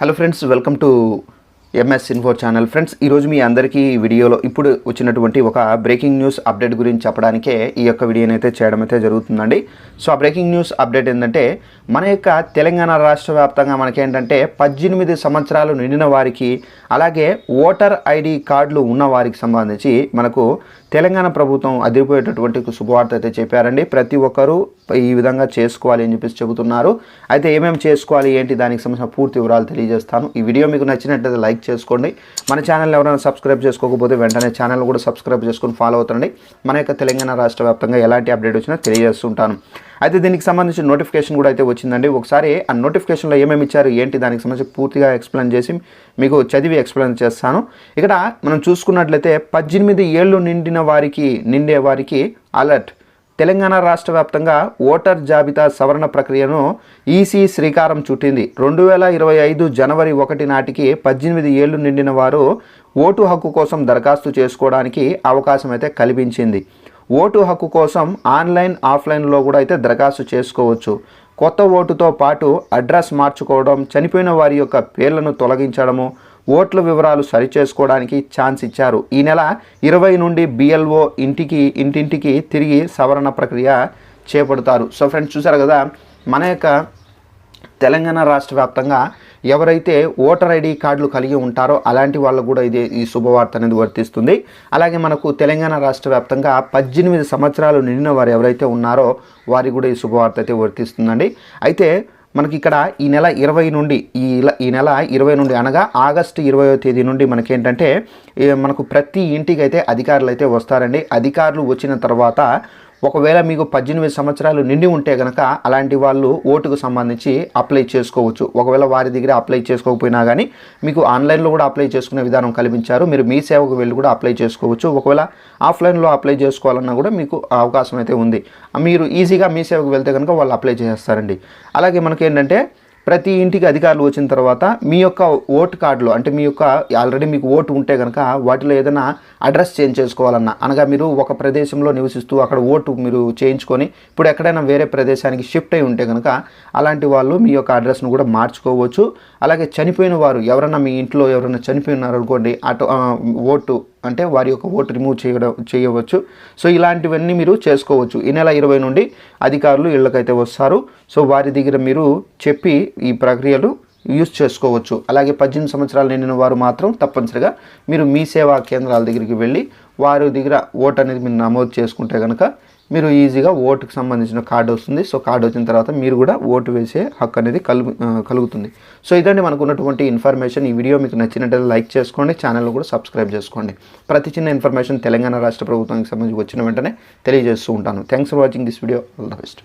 Hello friends welcome to M S info channel friends ఈరోజు మీ అందరికీ వీడియోలో ఇప్పుడు వచ్చినటువంటి ఒక బ్రేకింగ్ న్యూస్ అప్డేట్ గురించి చెప్పడానికే ఈ యొక్క వీడియోని అయితే చేయడం అయితే జరుగుతుందండి. సో ఆ బ్రేకింగ్ న్యూస్ అప్డేట్ ఏంటంటే మన యొక్క తెలంగాణ రాష్ట్ర వ్యాప్తంగా మనకేంటంటే పద్దెనిమిది సంవత్సరాలు నిండిన వారికి అలాగే ఓటర్ ఐడి కార్డులు ఉన్న వారికి సంబంధించి మనకు తెలంగాణ ప్రభుత్వం అదిరిపోయేటటువంటి శుభవార్త అయితే చెప్పారండి. ప్రతి ఒక్కరూ ఈ విధంగా చేసుకోవాలి అని చెప్పేసి చెబుతున్నారు. అయితే ఏమేమి చేసుకోవాలి ఏంటి దానికి సంబంధించిన పూర్తి వివరాలు తెలియజేస్తాను. ఈ వీడియో మీకు నచ్చినట్లయితే లైక్ చేసుకోండి. మన ఛానల్ ఎవరైనా సబ్స్క్రైబ్ చేసుకోకపోతే వెంటనే ఛానల్ కూడా సబ్స్క్రైబ్ చేసుకొని ఫాలో అవుతుండండి. మన యొక్క తెలంగాణ రాష్ట్ర వ్యాప్తంగా ఎలాంటి అప్డేట్ వచ్చినా తెలియజేస్తుంటాను. అయితే దీనికి సంబంధించిన నోటిఫికేషన్ కూడా అయితే వచ్చిందండి. ఒకసారి ఆ నోటిఫికేషన్లో ఏమేమి ఇచ్చారు ఏంటి దానికి సంబంధించి పూర్తిగా ఎక్స్ప్లెయిన్ చేసి మీకు చదివి ఎక్స్ప్లెయిన్ చేస్తాను. ఇక్కడ మనం చూసుకున్నట్లయితే పద్దెనిమిది ఏళ్ళు నిండిన వారికి నిండే వారికి అలర్ట్ తెలంగాణ రాష్ట్ర వ్యాప్తంగా ఓటర్ జాబితా సవరణ ప్రక్రియను ఈసీ శ్రీకారం చుట్టింది. రెండు వేల ఇరవై ఐదు జనవరి ఒకటి నాటికి పద్దెనిమిది ఏళ్ళు నిండిన వారు ఓటు హక్కు కోసం దరఖాస్తు చేసుకోవడానికి అవకాశం అయితే కల్పించింది. ఓటు హక్కు కోసం ఆన్లైన్ ఆఫ్లైన్లో కూడా అయితే దరఖాస్తు చేసుకోవచ్చు. కొత్త ఓటుతో పాటు అడ్రస్ మార్చుకోవడం చనిపోయిన వారి యొక్క పేర్లను తొలగించడము ఓట్ల వివరాలు సరిచేసుకోవడానికి ఛాన్స్ ఇచ్చారు. ఈ నెల ఇరవై నుండి బిఎల్ఓ ఇంటికి ఇంటింటికి తిరిగి సవరణ ప్రక్రియ చేపడతారు. సో ఫ్రెండ్స్ చూసారు కదా మన యొక్క తెలంగాణ రాష్ట్ర వ్యాప్తంగా ఎవరైతే ఓటర్ ఐడి కార్డులు కలిగి ఉంటారో అలాంటి వాళ్ళకు కూడా ఇది ఈ శుభవార్త అనేది వర్తిస్తుంది. అలాగే మనకు తెలంగాణ రాష్ట్ర వ్యాప్తంగా పద్దెనిమిది సంవత్సరాలు నిండిన వారు ఎవరైతే ఉన్నారో వారికి కూడా ఈ శుభవార్త అయితే వర్తిస్తుందండి. అయితే మనకి ఇక్కడ ఈ నెల ఇరవై నుండి ఈ ఈ నెల ఇరవై నుండి అనగా ఆగస్టు ఇరవయో తేదీ నుండి మనకేంటంటే మనకు ప్రతి ఇంటికి అయితే అధికారులు అయితే వస్తారండి. అధికారులు వచ్చిన తర్వాత ఒకవేళ మీకు పద్దెనిమిది సంవత్సరాలు నిండి ఉంటే కనుక అలాంటి వాళ్ళు ఓటుకు సంబంధించి అప్లై చేసుకోవచ్చు. ఒకవేళ వారి దగ్గర అప్లై చేసుకోకపోయినా కానీ మీకు ఆన్లైన్లో కూడా అప్లై చేసుకునే విధానం కల్పించారు. మీరు మీ సేవకు వెళ్ళి కూడా అప్లై చేసుకోవచ్చు. ఒకవేళ ఆఫ్లైన్లో అప్లై చేసుకోవాలన్నా కూడా మీకు అవకాశం అయితే ఉంది. మీరు ఈజీగా మీ సేవకు వెళ్తే కనుక వాళ్ళు అప్లై చేస్తారండి అలాగే మనకి ఏంటంటే ప్రతి ఇంటికి అధికారులు వచ్చిన తర్వాత మీ యొక్క ఓటు కార్డులో అంటే మీ యొక్క ఆల్రెడీ మీకు ఓటు ఉంటే కనుక వాటిలో ఏదైనా అడ్రస్ చేంజ్ చేసుకోవాలన్నా అనగా మీరు ఒక ప్రదేశంలో నివసిస్తూ అక్కడ ఓటు మీరు చేయించుకొని ఇప్పుడు ఎక్కడైనా వేరే ప్రదేశానికి షిఫ్ట్ అయి ఉంటే కనుక అలాంటి వాళ్ళు మీ యొక్క అడ్రస్ను కూడా మార్చుకోవచ్చు. అలాగే చనిపోయిన వారు ఎవరైనా మీ ఇంట్లో ఎవరైనా చనిపోయినారు అనుకోండి అటు ఓటు అంటే వారి యొక్క ఓటు రిమూవ్ చేయడం చేయవచ్చు. సో ఇలాంటివన్నీ మీరు చేసుకోవచ్చు. ఈ నెల ఇరవై నుండి అధికారులు ఇళ్ళకైతే వస్తారు. సో వారి దగ్గర మీరు చెప్పి ఈ ప్రక్రియలు యూస్ చేసుకోవచ్చు. అలాగే పద్దెనిమిది సంవత్సరాలు నిండిన వారు మాత్రం తప్పనిసరిగా మీరు మీ సేవా కేంద్రాల దగ్గరికి వెళ్ళి వారి దగ్గర ఓటు అనేది మీరు నమోదు చేసుకుంటే కనుక మీరు ఈజీగా ఓటుకు సంబంధించిన కార్డు వస్తుంది. సో కార్డు వచ్చిన తర్వాత మీరు కూడా ఓటు వేసే హక్కు అనేది కలుగు కలుగుతుంది. సో ఇదండి మనకు ఉన్నటువంటి ఇన్ఫర్మేషన్. ఈ వీడియో మీకు నచ్చినట్లయితే లైక్ చేసుకోండి. ఛానల్ కూడా సబ్స్క్రైబ్ చేసుకోండి. ప్రతి చిన్న ఇన్ఫర్మేషన్ తెలంగాణ రాష్ట్ర ప్రభుత్వానికి సంబంధించి వచ్చిన వెంటనే తెలియజేస్తూ ఉంటాను. Thanks for watching this video. All the best.